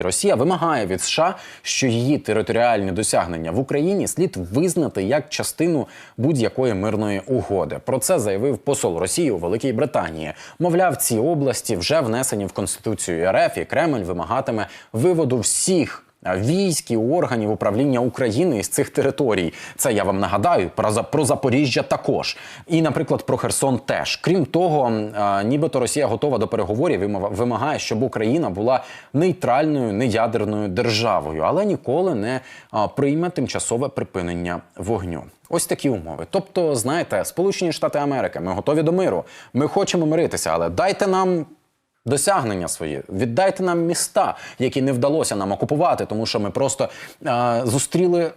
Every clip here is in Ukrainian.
Росія вимагає від США, що її територіальні досягнення в Україні слід визнати як частину будь-якої мирної угоди. Про це заявив посол Росії у Великій Британії. Мовляв, ці області вже внесені в конституцію РФ, і Кремль вимагатиме виводу всіх. Військ і органів управління України із цих територій. Це я вам нагадаю про про Запоріжжя також. І, наприклад, про Херсон теж. Крім того, нібито Росія готова до переговорів і вимагає, щоб Україна була нейтральною неядерною державою, але ніколи не прийме тимчасове припинення вогню. Ось такі умови. Тобто, знаєте, Сполучені Штати Америки, ми готові до миру. Ми хочемо миритися, але дайте нам досягнення свої. Віддайте нам міста, які не вдалося нам окупувати, тому що ми просто е, зустріли.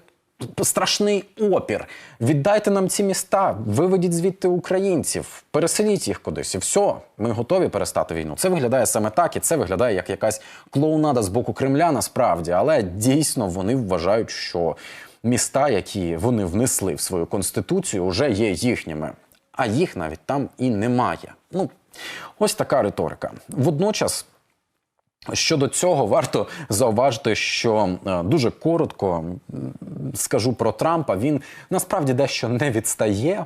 Страшний опір. Віддайте нам ці міста, виведіть звідти українців, переселіть їх кудись, і все, ми готові перестати війну. Це виглядає саме так, і це виглядає як якась клоунада з боку Кремля, насправді, але дійсно вони вважають, що міста, які вони внесли в свою конституцію, вже є їхніми, а їх навіть там і немає. Ну ось така риторика. Водночас. Щодо цього варто зауважити, що е, дуже коротко скажу про Трампа. Він насправді дещо не відстає.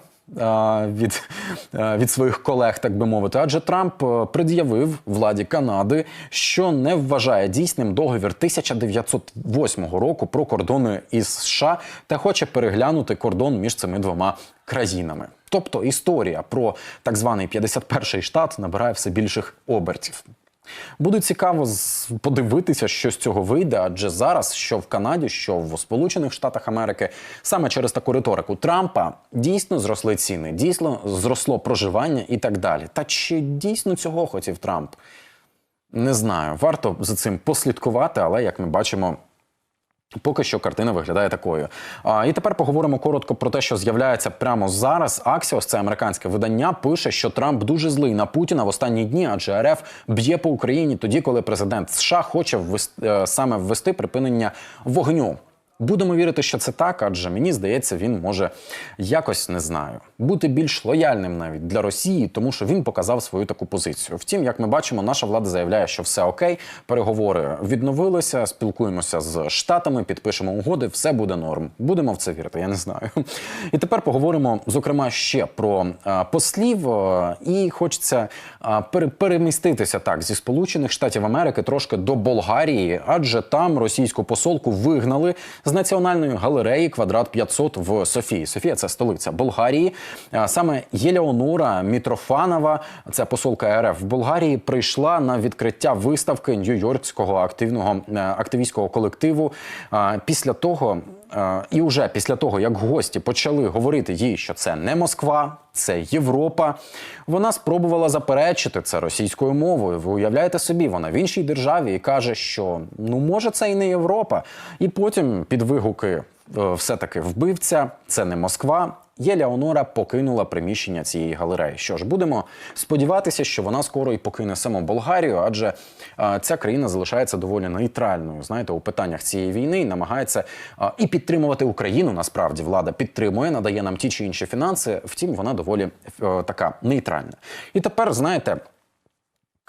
Від, від своїх колег, так би мовити, адже Трамп е, пред'явив владі Канади, що не вважає дійсним договір 1908 року про кордони із США та хоче переглянути кордон між цими двома країнами. Тобто історія про так званий 51-й штат набирає все більших обертів. Буде цікаво подивитися, що з цього вийде, адже зараз, що в Канаді, що в Сполучених Штатах Америки, саме через таку риторику Трампа дійсно зросли ціни, дійсно зросло проживання і так далі. Та чи дійсно цього хотів Трамп? Не знаю. Варто за цим послідкувати, але як ми бачимо. Поки що картина виглядає такою. А, і тепер поговоримо коротко про те, що з'являється прямо зараз. Axios, це американське видання, пише, що Трамп дуже злий на Путіна в останні дні, адже РФ б'є по Україні тоді, коли президент США хоче ввести, е, саме ввести припинення вогню. Будемо вірити, що це так, адже мені здається, він може якось не знаю бути більш лояльним навіть для Росії, тому що він показав свою таку позицію. Втім, як ми бачимо, наша влада заявляє, що все окей, переговори відновилися, спілкуємося з штатами, підпишемо угоди, все буде норм. Будемо в це вірити. Я не знаю. І тепер поговоримо зокрема ще про е, послів. е, і хочеться е, переміститися так зі Сполучених Штатів Америки трошки до Болгарії, адже там російську посолку вигнали з національної галереї квадрат 500 в Софії. Софія це столиця Болгарії. Саме Єлеонора Мітрофанова, це посолка РФ в Болгарії, прийшла на відкриття виставки Нью-Йоркського активного е, активістського колективу. Після того і вже після того, як гості почали говорити їй, що це не Москва, це Європа. Вона спробувала заперечити це російською мовою. Ви уявляєте собі, вона в іншій державі і каже, що ну може це і не Європа. І потім під вигуки е, все-таки вбивця, це не Москва. Єля Онора покинула приміщення цієї галереї. Що ж, будемо сподіватися, що вона скоро і покине саму Болгарію, адже е, ця країна залишається доволі нейтральною. Знаєте, у питаннях цієї війни і намагається е, і підтримувати Україну. Насправді влада підтримує, надає нам ті чи інші фінанси. Втім, вона доволі е, така нейтральна. І тепер знаєте.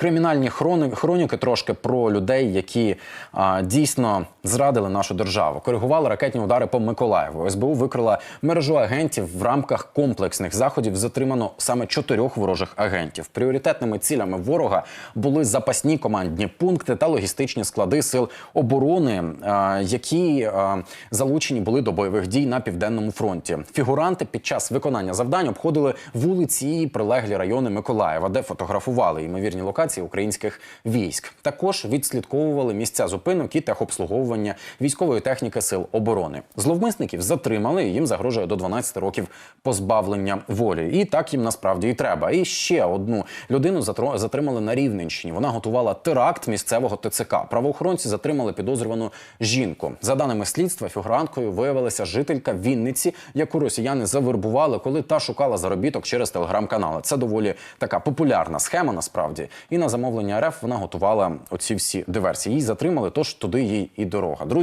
Кримінальні хрони, хроніки трошки про людей, які а, дійсно зрадили нашу державу, коригували ракетні удари по Миколаєву. СБУ викрила мережу агентів в рамках комплексних заходів. Затримано саме чотирьох ворожих агентів. Пріоритетними цілями ворога були запасні командні пункти та логістичні склади сил оборони, які залучені були до бойових дій на південному фронті. Фігуранти під час виконання завдань обходили вулиці і прилеглі райони Миколаєва, де фотографували ймовірні локації українських військ. Також відслідковували місця зупинок і техобслуговування військової техніки сил оборони. Зловмисників затримали. і Їм загрожує до 12 років позбавлення волі. І так їм насправді і треба. І ще одну людину затримали на Рівненщині. Вона готувала теракт місцевого ТЦК. Правоохоронці затримали підозрювану жінку. За даними слідства, фігуранткою виявилася жителька Вінниці, яку росіяни завербували, коли та шукала заробіток через телеграм-канали. Це доволі така популярна схема, насправді. І на замовлення РФ вона готувала оці всі диверсії. Її затримали, тож туди їй і дорога.